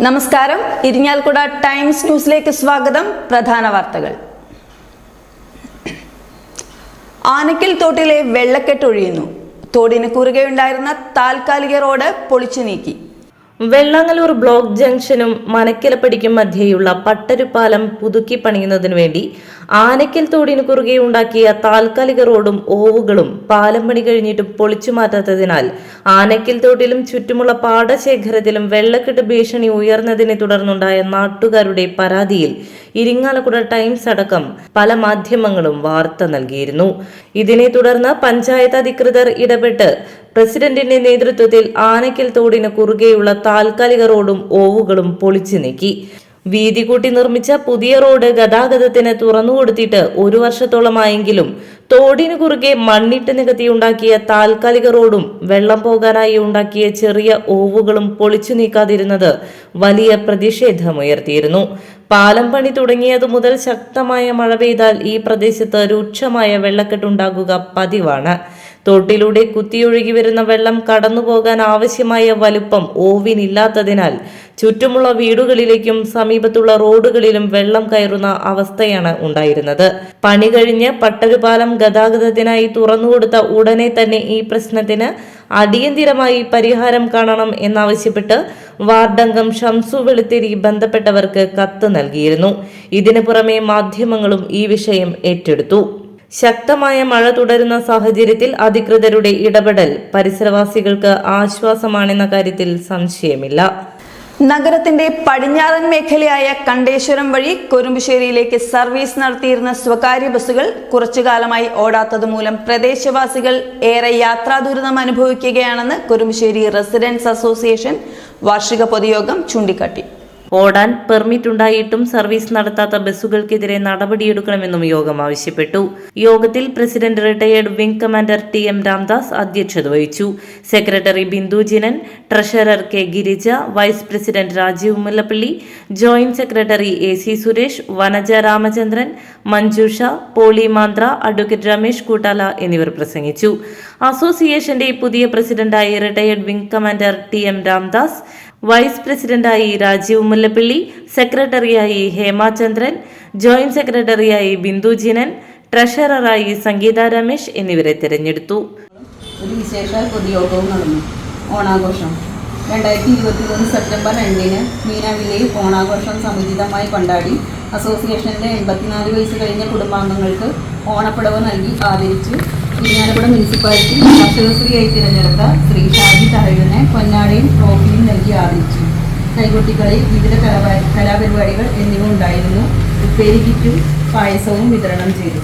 നമസ്കാരം. ഇരിഞ്ഞാൽക്കുട ടൈംസ് ന്യൂസിലേക്ക് സ്വാഗതം. പ്രധാന വാർത്തകൾ. ആനക്കൽ തോട്ടിലെ വെള്ളക്കെട്ട് ഒഴിയുന്നു. തോടിന് കുറുകെയുണ്ടായിരുന്ന താൽക്കാലിക റോഡ് പൊളിച്ചു നീക്കി. വെള്ളാങ്ങലൂർ ബ്ലോക്ക് ജംഗ്ഷനും മനക്കിലപ്പടിക്കും മധ്യേയുള്ള പട്ടരുപാലം പുതുക്കി പണിയുന്നതിനു വേണ്ടി ആനക്കൽ തോടിന് കുറുകെ ഉണ്ടാക്കിയ താൽക്കാലിക റോഡും ഓവുകളും പാലം പണി കഴിഞ്ഞിട്ടും പൊളിച്ചു മാറ്റാത്തതിനാൽ ആനയ്ക്കൽ തോട്ടിലും ചുറ്റുമുള്ള പാടശേഖരത്തിലും വെള്ളക്കെട്ട് ഭീഷണി ഉയർന്നതിനെ തുടർന്നുണ്ടായ നാട്ടുകാരുടെ പരാതിയിൽ ഇരിങ്ങാലക്കുട ടൈംസ് അടക്കം പല മാധ്യമങ്ങളും വാർത്ത നൽകിയിരുന്നു. ഇതിനെ തുടർന്ന് പഞ്ചായത്ത് അധികൃതർ ഇടപെട്ട് പ്രസിഡന്റിന്റെ നേതൃത്വത്തിൽ ആനയ്ക്കൽ തോടിന് കുറുകെയുള്ള താൽക്കാലിക റോഡും ഓവുകളും പൊളിച്ചു നീക്കി. വീതി കൂട്ടി നിർമ്മിച്ച പുതിയ റോഡ് ഗതാഗതത്തിന് തുറന്നുകൊടുത്തിട്ട് ഒരു വർഷത്തോളമായെങ്കിലും തോടിനു കുറുകെ മണ്ണിട്ട് നികത്തി ഉണ്ടാക്കിയ താൽക്കാലിക റോഡും വെള്ളം പോകാനായി ഉണ്ടാക്കിയ ചെറിയ ഓവുകളും പൊളിച്ചു നീക്കാതിരുന്നത് വലിയ പ്രതിഷേധമുയർത്തിയിരുന്നു. പാലം പണി തുടങ്ങിയതു മുതൽ ശക്തമായ മഴ പെയ്താൽ ഈ പ്രദേശത്ത് രൂക്ഷമായ വെള്ളക്കെട്ടുണ്ടാകുക പതിവാണ്. തോട്ടിലൂടെ കുത്തിയൊഴുകി വരുന്ന വെള്ളം കടന്നുപോകാൻ ആവശ്യമായ വലുപ്പം ഓവിനില്ലാത്തതിനാൽ ചുറ്റുമുള്ള വീടുകളിലേക്കും സമീപത്തുള്ള റോഡുകളിലും വെള്ളം കയറുന്ന അവസ്ഥയാണ് ഉണ്ടായിരുന്നത്. പണി കഴിഞ്ഞ് പട്ടരുപാലം ഗതാഗതത്തിനായി തുറന്നുകൊടുത്ത ഉടനെ തന്നെ ഈ പ്രശ്നത്തിന് അടിയന്തിരമായി പരിഹാരം കാണണം എന്നാവശ്യപ്പെട്ട് വാർഡംഗം ഷംസു വെളുത്തിരി ബന്ധപ്പെട്ടവർക്ക് കത്ത് നൽകിയിരുന്നു. ഇതിനു പുറമെ മാധ്യമങ്ങളും ഈ വിഷയം ഏറ്റെടുത്തു. ശക്തമായ മഴ തുടരുന്ന സാഹചര്യത്തിൽ അധികൃതരുടെ ഇടപെടൽ പരിസരവാസികൾക്ക് ആശ്വാസമാണെന്ന കാര്യത്തിൽ സംശയമില്ല. നഗരത്തിന്റെ പടിഞ്ഞാറൻ മേഖലയായ കണ്ടേശ്വരം വഴി കുറുമ്പശ്ശേരിയിലേക്ക് സർവീസ് നടത്തിയിരുന്ന സ്വകാര്യ ബസ്സുകൾ കുറച്ചുകാലമായി ഓടാത്തതുമൂലം ഓടാത്തത് മൂലം പ്രദേശവാസികൾ ഏറെ യാത്രാ ദുരിതം അനുഭവിക്കുകയാണെന്ന് കുറുമ്പശ്ശേരി റെസിഡൻസ് അസോസിയേഷൻ വാർഷിക പൊതുയോഗം ചൂണ്ടിക്കാട്ടി. ഓടാൻ പെർമിറ്റ് ഉണ്ടായിട്ടും സർവീസ് നടത്താത്ത ബസ്സുകൾക്കെതിരെ നടപടിയെടുക്കണമെന്നും യോഗം ആവശ്യപ്പെട്ടു. യോഗത്തിൽ president retired wing commander T M Ramdas അധ്യക്ഷത വഹിച്ചു. Secretary Bindujinan treasurer K Girija vice president Rajeev Mullappally joint secretary A C Suresh Vanaja Ramachandran Manjusha Poly Manthra advocate Ramesh Koottala എന്നിവർ പ്രസംഗിച്ചു. അസോസിയേഷന്റെ പുതിയ പ്രസിഡന്റായി retired wing commander T M Ramdas vice പ്രസിഡന്റായി രാജീവ് മുല്ലപ്പള്ളി സെക്രട്ടറിയായി ഹേമാചന്ദ്രൻ joint സെക്രട്ടറിയായി ബിന്ദു ജിനൻ ട്രഷററായി സംഗീത രമേശ് എന്നിവരെ തിരഞ്ഞെടുത്തു. ഒരു വിശേഷാൽ പൊതുയോഗവും നടന്നു. ഓണാഘോഷം. രണ്ടായിരത്തി ഇരുപത്തി മൂന്ന് സെപ്റ്റംബർ രണ്ടിന് മീനാവിലയിൽ ഓണാഘോഷം സമുചിതമായി കൊണ്ടാടി അസോസിയേഷനിലെ എൺപത്തിനാല് വയസ്സ് കഴിഞ്ഞ കുടുംബാംഗങ്ങൾക്ക് ഓണപ്പിടവ് നൽകി ആദരിച്ചു. ഇരിങ്ങാലക്കുട മുനിസിപ്പാലിറ്റി കർഷകശ്രീയായി തിരഞ്ഞെടുത്ത ശ്രീ ഷാജി തഹയുവിനെ പൊന്നാടയും ട്രോഫിയും നൽകി ആദരിച്ചു. കൈകൊട്ടിക്കളി വിവിധ കലാ കലാപരിപാടികൾ എന്നിവ ഉണ്ടായിരുന്നു. ഉപ്പേരിക്കും പായസവും വിതരണം ചെയ്തു.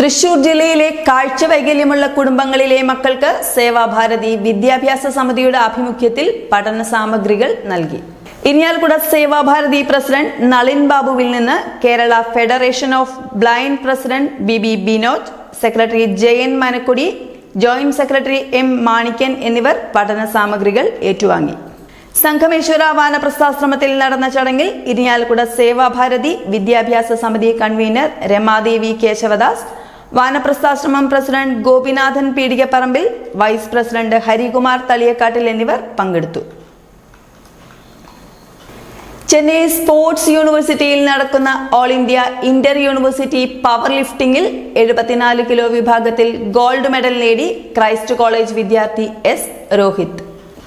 തൃശൂർ ജില്ലയിലെ കാഴ്ച വൈകല്യമുള്ള കുടുംബങ്ങളിലെ മക്കൾക്ക് സേവാഭാരതി വിദ്യാഭ്യാസ സമിതിയുടെ ആഭിമുഖ്യത്തിൽ പഠന സാമഗ്രികൾ നൽകി. ഇരിഞ്ഞാൽക്കുട സേവാഭാരതി പ്രസിഡന്റ് നളിൻ ബാബുവിൽ നിന്ന് Kerala federation of blind president B B Binoj secretary Jayan Manakkudi joint secretary M Manikkan എന്നിവർ പഠന സാമഗ്രികൾ ഏറ്റുവാങ്ങി. സംഘമേശ്വര വാനപ്രസ്ഥാശ്രമത്തിൽ നടന്ന ചടങ്ങിൽ ഇരിഞ്ഞാലക്കുട സേവാഭാരതി വിദ്യാഭ്യാസ സമിതി convener Ramadevi Keshavadas Vanaprasthashramam president Gopinathan Peedikaparambil vice president Harikumar Thaliyakkattil എന്നിവർ പങ്കെടുത്തു. ചെന്നൈ സ്പോർട്സ് യൂണിവേഴ്സിറ്റിയിൽ നടക്കുന്ന all India inter university power ലിഫ്റ്റിംഗിൽ എഴുപത്തിനാല് കിലോ വിഭാഗത്തിൽ ഗോൾഡ് മെഡൽ നേടി ക്രൈസ്റ്റ് കോളേജ് വിദ്യാർത്ഥി എസ് രോഹിത്.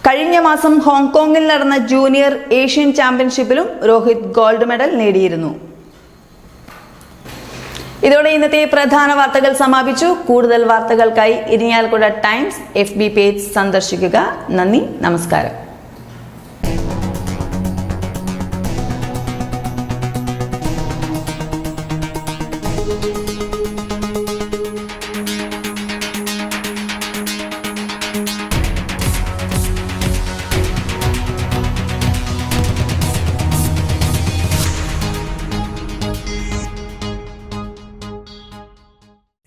കഴിഞ്ഞ മാസം ഹോങ്കോങ്ങിൽ നടന്ന ജൂനിയർ ഏഷ്യൻ ചാമ്പ്യൻഷിപ്പിലും രോഹിത് ഗോൾഡ് മെഡൽ നേടിയിരുന്നു. ഇതോടെ ഇന്നത്തെ പ്രധാന വാർത്തകൾ സമാപിച്ചു. കൂടുതൽ വാർത്തകൾക്കായി Irinjalakuda times F B page സന്ദർശിക്കുക. നന്ദി നമസ്കാരം.